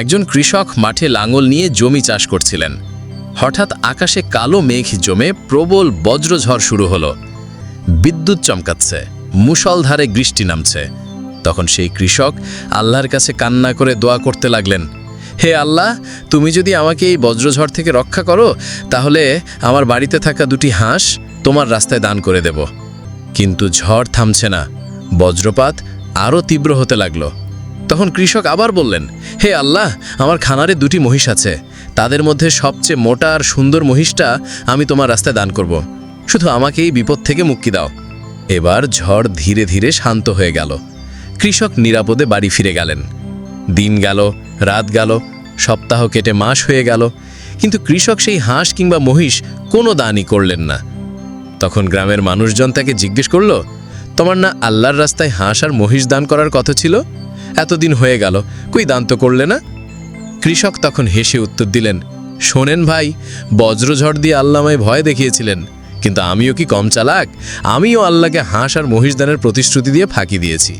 একজন কৃষক মাঠে লাঙল নিয়ে জমি চাষ করছিলেন। হঠাৎ আকাশে কালো মেঘ জমে প্রবল বজ্রঝড় শুরু হলো। বিদ্যুৎ চমকাচ্ছে মুষলধারে বৃষ্টি নামছে। তখন সেই কৃষক আল্লাহর কাছে কান্না করে দোয়া করতে লাগলেন, হে আল্লাহ, তুমি যদি আমাকে এই বজ্রঝড় থেকে রক্ষা করো, তাহলে আমার বাড়িতে থাকা দুটি হাঁস তোমার রাস্তায় দান করে দেব। কিন্তু ঝড় থামছে না, বজ্রপাত আরও তীব্র হতে লাগল। তখন কৃষক আবার বললেন, হে আল্লাহ, আমার খানারে দুটি মহিষ আছে। তাদের মধ্যে সবচেয়ে মোটা আর সুন্দর মহিষটা আমি তোমার রাস্তায় দান করব। শুধু আমাকে এই বিপদ থেকে মুক্তি দাও। এবার ঝড় ধীরে ধীরে শান্ত হয়ে গেল। কৃষক নিরাপদে বাড়ি ফিরে গেলেন। দিন গেল, রাত গেল, সপ্তাহ কেটে মাস হয়ে গেল, কিন্তু কৃষক সেই হাঁস কিংবা মহিষ কোনো দানই করলেন না। তখন গ্রামের মানুষজন তাকে জিজ্ঞেস করল, তোমার না আল্লাহর রাস্তায় হাঁস আর মহিষ দান করার কথা ছিল? এতদিন হয়ে গেল, কই দান্ত করলে না? কৃষক তখন হেসে উত্তর দিলেন, শোনেন ভাই বজ্রঝড় দিয়ে আল্লামায় ভয় দেখিয়েছিলেন, কিন্তু আমিও কি কম চালাক? আমিও আল্লাহকে হাঁস আর মহিষদানের প্রতিশ্রুতি দিয়ে ফাঁকি দিয়েছি।